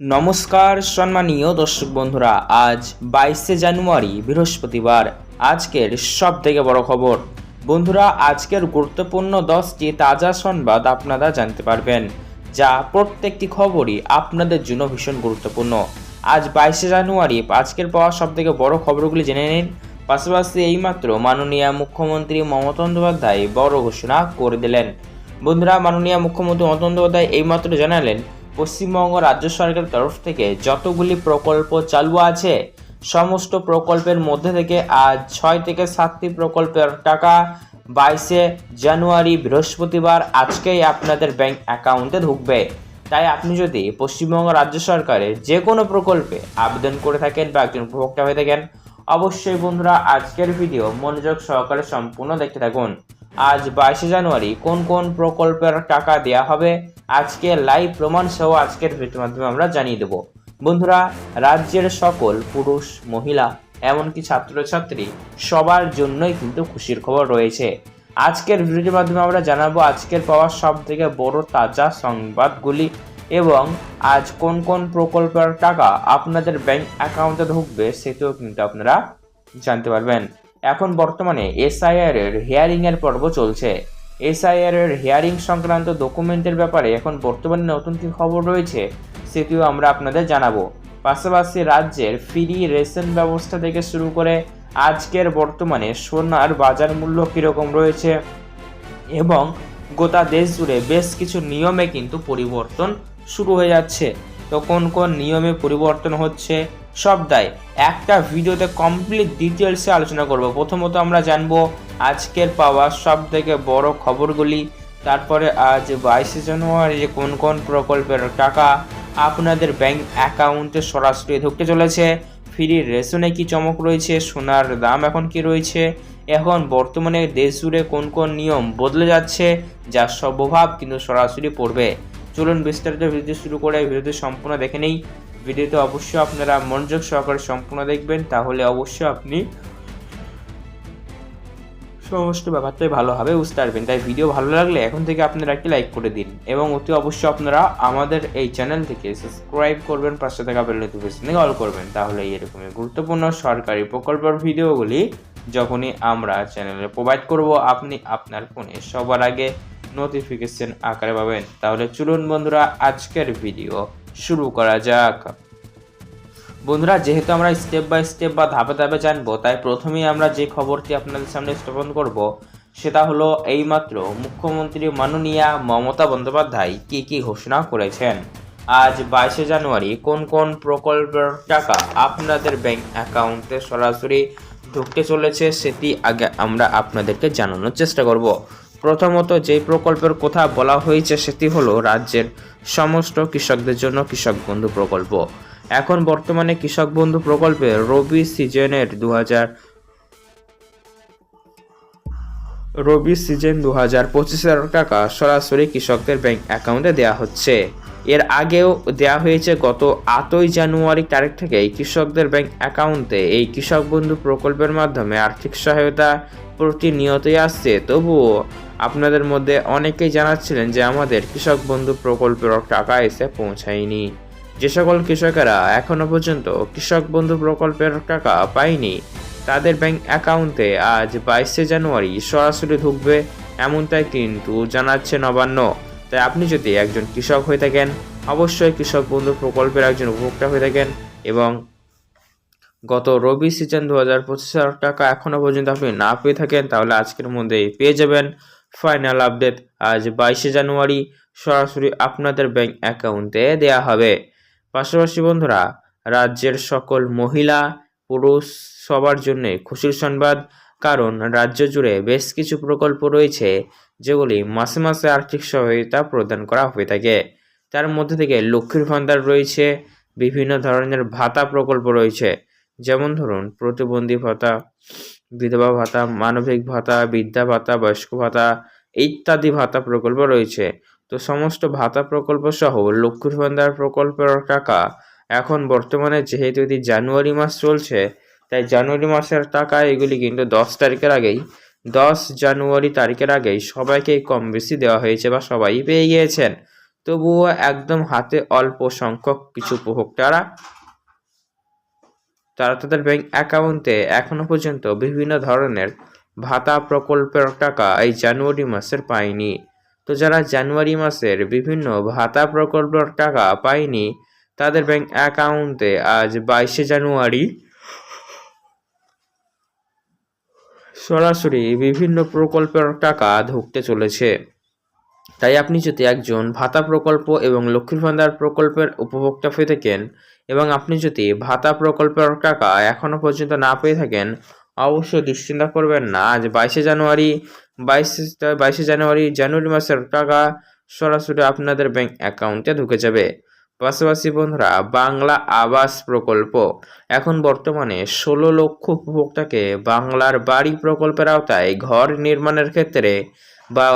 নমস্কার সম্মানীয় দর্শক বন্ধুরা, আজ বাইশে জানুয়ারি, বৃহস্পতিবার। আজকের সব থেকে বড় খবর। বন্ধুরা, আজকের গুরুত্বপূর্ণ দশটি তাজা সংবাদ আপনারা জানতে পারবেন, যা প্রত্যেকটি খবরই আপনাদের জন্য ভীষণ গুরুত্বপূর্ণ। আজ বাইশে জানুয়ারি, আজকের পাওয়া সব থেকে বড় খবরগুলি জেনে নিন। পাশাপাশি এইমাত্র মাননীয় মুখ্যমন্ত্রী মমতা বন্দ্যোপাধ্যায় বড় ঘোষণা করে দিলেন। বন্ধুরা, মাননীয় মুখ্যমন্ত্রী মমতা বন্দ্যোপাধ্যায় এইমাত্র জানালেন পশ্চিমবঙ্গ রাজ্য সরকারের তরফ থেকে যতগুলি প্রকল্প চালু আছে, সমস্ত প্রকল্পের মধ্যে থেকে আজ ছয় থেকে সাতটি প্রকল্পের টাকা বাইশে জানুয়ারি, বৃহস্পতিবার আজকেই আপনাদের ব্যাংক অ্যাকাউন্টে ঢুকবে। তাই আপনি যদি পশ্চিমবঙ্গ রাজ্য সরকারের যে কোনো প্রকল্পে আবেদন করে থাকেন বা একজন উপভোক্তা হয়ে থাকেন, অবশ্যই বন্ধুরা আজকের ভিডিও মনোযোগ সহকারে সম্পূর্ণ দেখতে থাকুন। আজ বাইশে জানুয়ারি কোন কোন প্রকল্পের টাকা দেওয়া হবে আজকে লাইভ প্রমাণ সহ আজকের ভিডিওর মাধ্যমে আমরা জানিয়ে দেব। বন্ধুরা, রাজ্যের সকল পুরুষ, মহিলা, এমনকি ছাত্রছাত্রী, সবার জন্যই কিন্তু খুশির খবর রয়েছে। আজকের ভিডিওর মাধ্যমে আমরা জানাব আজকের পাওয়া সব থেকে বড় তাজা সংবাদগুলি এবং আজ কোন কোন প্রকল্পের টাকা আপনাদের ব্যাংক অ্যাকাউন্টে ঢুকবে সেটিও কিন্তু আপনারা জানতে পারবেন। এখন বর্তমানে এসআইআর এর হিয়ারিং এর পর্ব চলছে। এসআইআর এর হিয়ারিং সংক্রান্ত ডকুমেন্টের ব্যাপারে এখন বর্তমানে নতুন কি খবর রয়েছে, সেটিও আমরা আপনাদের জানাব। পাশাপাশি রাজ্যের ফ্রি রেশন ব্যবস্থা থেকে শুরু করে আজকের বর্তমানে সোনার বাজার মূল্য কীরকম রয়েছে এবং গোটা দেশ জুড়ে বেশ কিছু নিয়মে কিন্তু পরিবর্তন শুরু হয়ে যাচ্ছে। তো কোন কোন নিয়মে পরিবর্তন হচ্ছে? সবটাই। একটা ভিডিওতে কমপ্লিট ডিটেলসে আলোচনা করব। প্রথমত আমরা জানব আজকের পাওয়া সব থেকে বড় খবরগুলি। তারপরে আজ বাইশে জানুয়ারি যে কোন কোন প্রকল্পের টাকা আপনাদের ব্যাংক অ্যাকাউন্টে সরাসরি ঢুকতে চলেছে, ফ্রি রেশনে কি চমক রয়েছে, সোনার দাম এখন কি রয়েছে, এখন বর্তমানে দেশ জুড়ে কোন কোন নিয়ম বদলে যাচ্ছে যার সব প্রভাব কিন্তু সরাসরি পড়বে। চলুন বিস্তারিত ভিডিও শুরু করে ভিডিওটি সম্পূর্ণ দেখে নেই। ভিডিওতে অবশ্যই আপনারা মনোযোগ সহকারে সম্পূর্ণ দেখবেন, তাহলে অবশ্যই আপনি সমস্ত ব্যাপারটাই ভালোভাবে বুঝতে পারবেন। তাই ভিডিও ভালো লাগলে এখন থেকে আপনারা একটি লাইক করে দিন এবং অতি অবশ্যই আপনারা আমাদের এই চ্যানেল থেকে সাবস্ক্রাইব করবেন, পাশে থাকা বেল নোটিফিকেশনে অল করবেন। তাহলে এরকমই গুরুত্বপূর্ণ সরকারি প্রকল্পের ভিডিওগুলি যখনই আমরা চ্যানেলে প্রোভাইড করব, আপনি আপনার ফোনে সবার আগে নোটিফিকেশন আকারে পাবেন। তাহলে চলুন বন্ধুরা, আজকের ভিডিও শুরু করা যাক। বন্ধুরা, যেহেতু আমরা স্টেপ বাই স্টেপ বা ধাপে ধাপে জানব, তাই প্রথমেই আমরা যে খবরটি আপনাদের সামনে স্থাপন করব, সেটা হলো এইমাত্র মুখ্যমন্ত্রী মাননীয়া মমতা বন্দ্যোপাধ্যায় কি কি ঘোষণা করেছেন? আজ বাইশে জানুয়ারি কোন কোন প্রকল্পের টাকা আপনাদের ব্যাংক অ্যাকাউন্টে সরাসরি ঢুকতে চলেছে, সেটি আগে আমরা আপনাদেরকে জানানোর চেষ্টা করব। প্রথমত যে প্রকল্পের কথা বলা হয়েছে সেটি হলো রাজ্যের সমস্ত কৃষকদের জন্য কৃষক বন্ধু প্রকল্প। এখন বর্তমানে কৃষক বন্ধু প্রকল্পে রবি সিজনের দু হাজার রবি সিজন দু হাজার পঁচিশ হাজার টাকা সরাসরি কৃষকদের ব্যাংক অ্যাকাউন্টে দেওয়া হচ্ছে। এর আগেও দেওয়া হয়েছে, গত আটই জানুয়ারি তারিখ থেকেই কৃষকদের ব্যাংক অ্যাকাউন্টে এই কৃষক বন্ধু প্রকল্পের মাধ্যমে আর্থিক সহায়তা প্রতিনিয়তই আসছে। তবুও আপনাদের মধ্যে অনেকেই জানাচ্ছিলেন যে আমাদের কৃষক বন্ধু প্রকল্পের টাকা এসে পৌঁছায়নি। যে সকল কৃষকেরা এখনও পর্যন্ত কৃষক বন্ধু প্রকল্পের টাকা পায়নি, তাদের ব্যাংক অ্যাকাউন্টে আজ বাইশে জানুয়ারি সরাসরি ঢুকবে এমনটাই কিন্তু জানাচ্ছে নবান্ন। তাই আপনি যদি একজন কৃষক হয়ে থাকেন, অবশ্যই কৃষক বন্ধু প্রকল্পের একজন উপভোক্তা হয়ে থাকেন এবং গত রবি সিজন দু হাজার পঁচিশ হাজার টাকা এখনও পর্যন্ত আপনি না পেয়ে থাকেন, তাহলে আজকের মধ্যেই পেয়ে যাবেন ফাইনাল আপডেট আজ বাইশে জানুয়ারি সরাসরি আপনাদের ব্যাংক অ্যাকাউন্টে দেয়া হবে। পাশাপাশি বন্ধুরা, রাজ্যের সকল মহিলা, পুরুষ সবার জন্য খুশির সংবাদ, কারণ রাজ্য জুড়ে বেশ কিছু প্রকল্প রয়েছে, যেগুলি মাসে মাসে আর্থিক সহায়তা প্রদান করা হয়ে থাকে। তার মধ্যে থেকে লক্ষ্মীর ভান্ডার রয়েছে, বিভিন্ন ধরনের ভাতা প্রকল্প রয়েছে। যেমন ধরুন, প্রতিবন্ধী ভাতা, বিধবা ভাতা, মানবিক ভাতা, বৃদ্ধা ভাতা, বয়স্ক ভাতা ইত্যাদি ভাতা প্রকল্প রয়েছে। তো সমস্ত ভাতা প্রকল্প সহ লক্ষ্মীর ভান্ডার প্রকল্পের টাকা এখন বর্তমানে যেহেতু এটি জানুয়ারি মাস চলছে, তাই জানুয়ারি মাসের টাকা এগুলি কিন্তু দশ তারিখের আগেই, দশ জানুয়ারি তারিখের আগেই সবাইকেই কম বেশি দেওয়া হয়েছে বা সবাই পেয়ে গিয়েছেন। তবুও একদম হাতে অল্প সংখ্যক কিছু উপভোক্তারা তারা তাদের ব্যাংক অ্যাকাউন্টে এখনও পর্যন্ত বিভিন্ন ধরনের ভাতা প্রকল্পের টাকা এই জানুয়ারি মাসের পায়নি। তো যারা জানুয়ারি মাসের বিভিন্ন ভাতা প্রকল্পের টাকা পায়নি, তাদের ব্যাংক অ্যাকাউন্টে আজ বাইশে জানুয়ারি সরাসরি বিভিন্ন প্রকল্পের টাকা ঢুকতে চলেছে। তাই আপনি যদি একজন ভাতা প্রকল্প এবং লক্ষ্মীর ভান্ডার প্রকল্পের উপভোক্তা হয়ে থাকেন এবং আপনি যদি ভাতা প্রকল্পের টাকা এখনও পর্যন্ত না পেয়ে থাকেন, অবশ্যই দুশ্চিন্তা করবেন না। আজ বাইশে জানুয়ারি, বাইশে বাইশে জানুয়ারি জানুয়ারি মাসের টাকা সরাসরি আপনাদের ব্যাংক অ্যাকাউন্টে ঢুকে যাবে। পাশাপাশি বন্ধুরা, বাংলা আবাস প্রকল্প। এখন বর্তমানে ষোলো লক্ষ উপভোক্তাকে বাংলার বাড়ি প্রকল্পের আওতায় ঘর নির্মাণের ক্ষেত্রে বা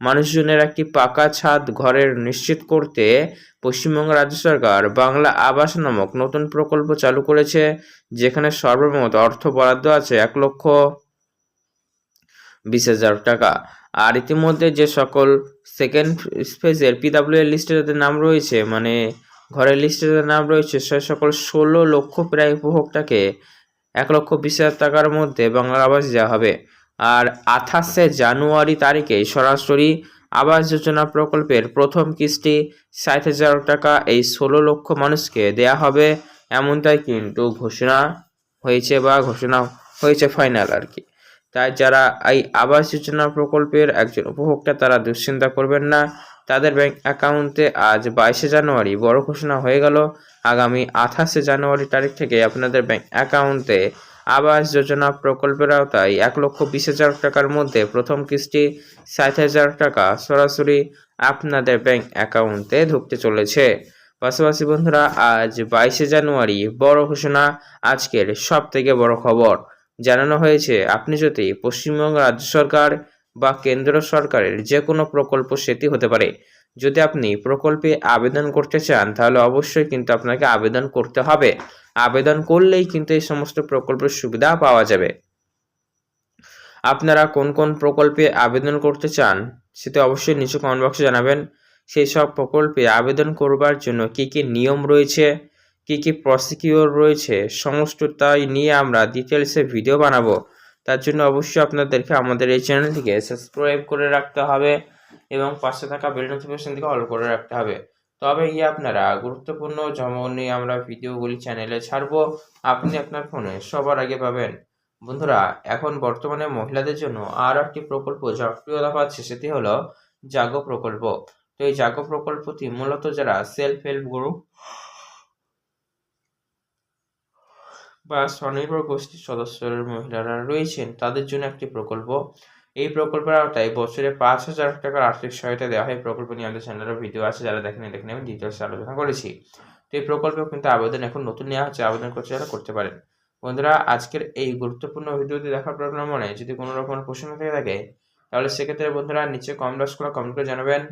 মানুষজনের একটি পাকা ছাদ ঘরের নিশ্চিত করতে পশ্চিমবঙ্গ রাজ্য সরকার বাংলা আবাস নামক নতুন প্রকল্প চালু করেছে, যেখানে সর্বমোট অর্থ বরাদ্দ আছে এক লক্ষ বিশ হাজার টাকা। আর ইতিমধ্যে যে সকল সেকেন্ড ফেজের পিডাব্লিউ এর লিস্টে যাদের নাম রয়েছে মানে ঘরের লিস্টে যাদের নাম রয়েছে, সে সকল ষোলো লক্ষ প্রায় উপভোক্তাকে এক লক্ষ বিশ হাজার টাকার মধ্যে বাংলা আবাস দেওয়া হবে। আর আঠাশে জানুয়ারি তারিখে সরাসরি আবাস যোজনা প্রকল্পের প্রথম কিস্তি ষাট হাজার টাকা এই ষোলো লক্ষ মানুষকে দেয়া হবে। এমনটাই কিন্তু ঘোষণা হয়েছে বা ঘোষণা হয়েছে ফাইনাল আর কি। তাই যারা এই আবাস যোজনা প্রকল্পের একজন উপভোক্তা তারা দুশ্চিন্তা করবেন না। তাদের ব্যাংক অ্যাকাউন্টে আজ বাইশে জানুয়ারি বড় ঘোষণা হয়ে গেল। আগামী আঠাশে জানুয়ারি তারিখ থেকে আপনাদের ব্যাংক অ্যাকাউন্টে আবাস যোজনা প্রকল্পের আওতায় এক লক্ষ বিশ হাজার টাকার মধ্যে প্রথম কিস্তি, ষাট হাজার টাকা সরাসরি আপনাদের ব্যাংক অ্যাকাউন্টে ঢুকতে চলেছে। পাশাপাশি বন্ধুরা, আজ বাইশে জানুয়ারি বড় ঘোষণা, আজকের সব থেকে বড় খবর। জানানো হয়েছে, আপনি যদি পশ্চিমবঙ্গ রাজ্য সরকার বা কেন্দ্র সরকারের যে কোনো প্রকল্প সেটি হতে পারে যদি আপনি প্রকল্পে আবেদন করতে চান, তাহলে অবশ্যই কিন্তু আপনাকে আবেদন করতে হবে। আবেদন করলেই কিন্তু এই সমস্ত প্রকল্পের সুবিধা পাওয়া যাবে। আপনারা কোন কোন প্রকল্পে আবেদন করতে চান, সেটা অবশ্যই নিচে কমেন্ট বক্সে জানাবেন। সেই সব প্রকল্পে আবেদন করবার জন্য কি কি নিয়ম রয়েছে, কি কি প্রসিকিউর রয়েছে সমস্ত তাই নিয়ে আমরা ডিটেলসে ভিডিও বানাবো। তার জন্য অবশ্যই আপনাদেরকে আমাদের এই চ্যানেলটিকে সাবস্ক্রাইব করে রাখতে হবে। এবং পাশে থাকা বেল নোটিফিকেশনটিকে অল করে রাখতে হবে। তবে গিয়ে আপনারা গুরুত্বপূর্ণ যেমন আমরা ভিডিওগুলি চ্যানেলে ছাড়বো। আপনি আপনার ফোনে সবার আগে পাবেন। বন্ধুরা, এখন বর্তমানে মহিলাদের জন্য আর একটি প্রকল্প জনপ্রিয়তা পাচ্ছে সেটি হলো জাগো প্রকল্প। তো এই জাগো প্রকল্পটি মূলত যারা সেলফ হেল্প গ্রুপ বা স্বনির্ভর গোষ্ঠীর সদস্যের, মহিলারা রয়েছেন, তাদের জন্য একটি প্রকল্প। এই প্রকল্পের আওতায় বছরে পাঁচ হাজার টাকার আর্থিক সহায়তা দেওয়া হয়। প্রকল্প নিয়ে আমাদের চ্যানেলের ভিডিও আছে, যারা দেখেন দেখেন আমি ডিটেলসে আলোচনা করেছি। তো এই প্রকল্পেও কিন্তু আবেদন এখন নতুন নেওয়া হচ্ছে, আবেদন করছে যারা করতে পারেন। বন্ধুরা, আজকের এই গুরুত্বপূর্ণ ভিডিওটি দেখার পর আপনার মনে, যদি কোনো রকম প্রশ্ন থেকে থাকে, তাহলে সেক্ষেত্রে বন্ধুরা নিচে কমেন্ট বক্স করে কমেন্ট করে জানাবেন।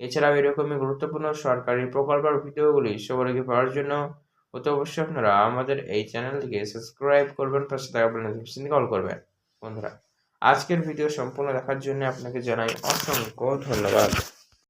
এছাড়াও এরকমই গুরুত্বপূর্ণ সরকারি প্রকল্পের ভিডিওগুলি সবার আগে পাওয়ার জন্য অতি অবশ্যই আপনারা আমাদের এই চ্যানেলটিকে সাবস্ক্রাইব করবেন, পাশে থাকা কল করবেন। বন্ধুরা। আজকের ভিডিও সম্পূর্ণ দেখার জন্য আপনাকে জানাই অসংখ্য ধন্যবাদ।